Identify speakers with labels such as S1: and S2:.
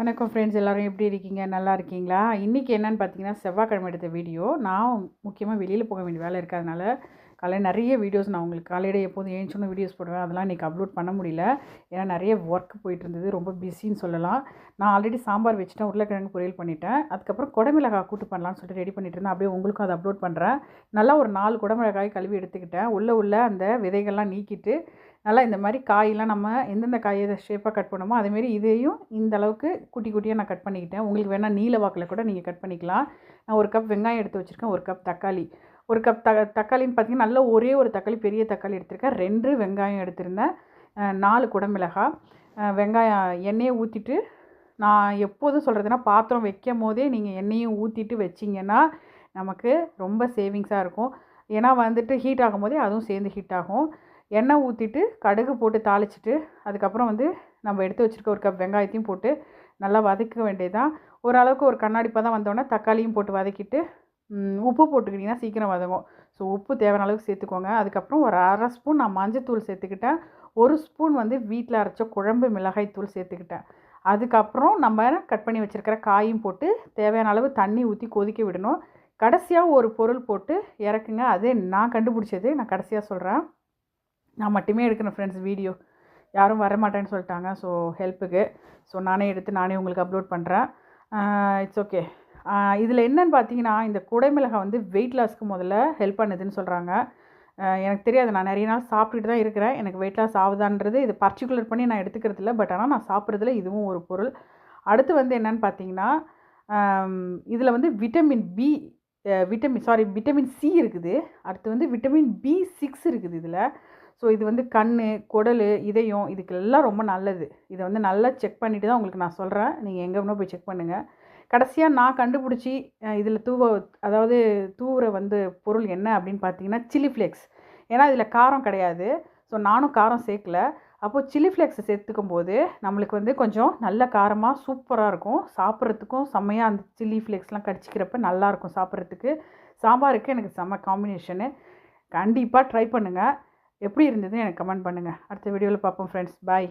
S1: வணக்கம் ஃப்ரெண்ட்ஸ் எல்லோரும் எப்படி இருக்கீங்க நல்லா இருக்கீங்களா இன்றைக்கி என்னென்னு பார்த்தீங்கன்னா செவ்வாய்க்கிழமை எடுத்த வீடியோ நான் முக்கியமாக வெளியில் போக வேண்டிய வேலை இருக்கிறதுனால காலையில் நிறைய வீடியோஸ் நான் உங்களுக்கு காலையில் எப்போதும் ஏன் வீடியோஸ் போடுவேன் அதெல்லாம் இன்றைக்கி அப்லோட் பண்ண முடியல ஏன்னா நிறைய ஒர்க் போயிட்டு இருந்தது ரொம்ப பிஸின்னு சொல்லலாம் நான் ஆல்ரெடி சாம்பார் வச்சுட்டேன் உருளைக்கிழங்கு பொரியல் பண்ணிட்டேன் அதுக்கப்புறம் குடமிளகாய் கூட்டு பண்ணலாம்னு சொல்லிட்டு ரெடி பண்ணிட்டு இருந்தேன் அப்படியே உங்களுக்கும் அதை அப்லோட் பண்ணுறேன் நல்லா ஒரு நாலு குடமிளகாய் கழுவி எடுத்துக்கிட்டேன் உள்ளே உள்ள அந்த விதைகள்லாம் நீக்கிட்டு நல்லா இந்த மாதிரி காயெல்லாம் நம்ம எந்தெந்த காயை ஷேப்பாக கட் பண்ணுமோ அதேமாரி இதையும் இந்த அளவுக்கு குட்டி குட்டியாக நான் கட் பண்ணிக்கிட்டேன் உங்களுக்கு வேணால் நீல வாக்கில் கூட நீங்கள் கட் பண்ணிக்கலாம் நான் ஒரு கப் வெங்காயம் எடுத்து வச்சுருக்கேன் ஒரு கப் தக்காளி ஒரு கப் த தக்காளின்னு பார்த்திங்கன்னா நல்ல ஒரே ஒரு தக்காளி பெரிய தக்காளி எடுத்திருக்கேன் ரெண்டு வெங்காயம் எடுத்திருந்தேன் நாலு குடமிளகா வெங்காயம் எண்ணெயை ஊற்றிட்டு நான் எப்போதும் சொல்கிறதுனா பாத்திரம் வைக்கும் போதே நீங்கள் எண்ணெயும் ஊற்றிட்டு வச்சிங்கன்னா நமக்கு ரொம்ப சேவிங்ஸாக இருக்கும் ஏன்னா வந்துட்டு ஹீட் ஆகும் போதே அதுவும் சேர்ந்து ஹீட் ஆகும் எண்ணெய் ஊற்றிட்டு கடுகு போட்டு தாளிச்சிட்டு அதுக்கப்புறம் வந்து நம்ம எடுத்து வச்சுருக்க ஒரு கப் வெங்காயத்தையும் போட்டு நல்லா வதக்க வேண்டியதுதான் ஓரளவுக்கு ஒரு கண்ணாடிப்பாக தான் வந்தோடனே தக்காளியும் போட்டு வதக்கிட்டு உப்பு போட்டுக்கிட்டிங்கன்னா சீக்கிரம் வதங்கும் ஸோ உப்பு தேவையான அளவுக்கு சேர்த்துக்கோங்க அதுக்கப்புறம் ஒரு அரை ஸ்பூன் நான் மஞ்சத்தூள் சேர்த்துக்கிட்டேன் ஒரு ஸ்பூன் வந்து வீட்டில் அரைச்ச குழம்பு மிளகாய் தூள் சேர்த்துக்கிட்டேன் அதுக்கப்புறம் நம்ம கட் பண்ணி வச்சுருக்கிற காயும் போட்டு தேவையான அளவு தண்ணி ஊற்றி கொதிக்க விடணும் கடைசியாக ஒரு பொருள் போட்டு இறக்குங்க அது நான் கண்டுபிடிச்சது நான் கடைசியாக சொல்கிறேன் நான் மட்டுமே எடுக்கிறேன் ஃப்ரெண்ட்ஸ் வீடியோ யாரும் வரமாட்டேன்னு சொல்லிட்டாங்க ஸோ ஹெல்ப்புக்கு ஸோ நானே எடுத்து நானே உங்களுக்கு அப்லோட் பண்ணுறேன் இட்ஸ் ஓகே இதில் என்னன்னு பார்த்தீங்கன்னா இந்த குடைமிளகாய் வந்து வெயிட் லாஸ்க்கு முதல்ல ஹெல்ப் பண்ணுதுன்னு சொல்கிறாங்க எனக்கு தெரியாது நான் நிறைய நாள் சாப்பிட்டுட்டு தான் இருக்கிறேன் எனக்கு வெயிட் லாஸ் ஆகுதான்றது இது பர்டிகுலர் பண்ணி நான் எடுத்துக்கிறது இல்லை பட் ஆனால் நான் சாப்பிட்றதுல இதுவும் ஒரு பொருள் அடுத்து வந்து என்னன்னு பார்த்தீங்கன்னா இதில் வந்து vitamin B vitamin sorry vitamin C இருக்குது அடுத்து வந்து விட்டமின் பி சிக்ஸ் இருக்குது இதில் ஸோ இது வந்து கண் குடல் இதயம் இதுக்கெல்லாம் ரொம்ப நல்லது இதை வந்து நல்லா செக் பண்ணிவிட்டு தான் உங்களுக்கு நான் சொல்கிறேன் நீங்கள் எங்கே வேணால் போய் செக் பண்ணுங்கள் கடைசியாக நான் கண்டுபிடிச்சி இதில் தூவ அதாவது தூவுற வந்து பொருள் என்ன அப்படின்னு பார்த்தீங்கன்னா சில்லி ஃப்ளேக்ஸ் ஏன்னா இதில் காரம் கிடையாது ஸோ நானும் காரம் சேர்க்கல அப்போது சில்லி ஃப்ளேக்ஸை சேர்த்துக்கும் போது நம்மளுக்கு வந்து கொஞ்சம் நல்ல காரமாக சூப்பராக இருக்கும் சாப்பிட்றதுக்கும் செம்மையாக அந்த சில்லி ஃப்ளேக்ஸ்லாம் கடிச்சிக்கிறப்ப நல்லாயிருக்கும் சாப்பிட்றதுக்கு சாம்பாருக்கு எனக்கு செம்ம காம்பினேஷனு கண்டிப்பாக ட்ரை பண்ணுங்கள் எப்படி இருந்ததுன்னு எனக்கு கமெண்ட் பண்ணுங்கள் அடுத்த வீடியோவில் பார்ப்போம் ஃப்ரெண்ட்ஸ் பாய்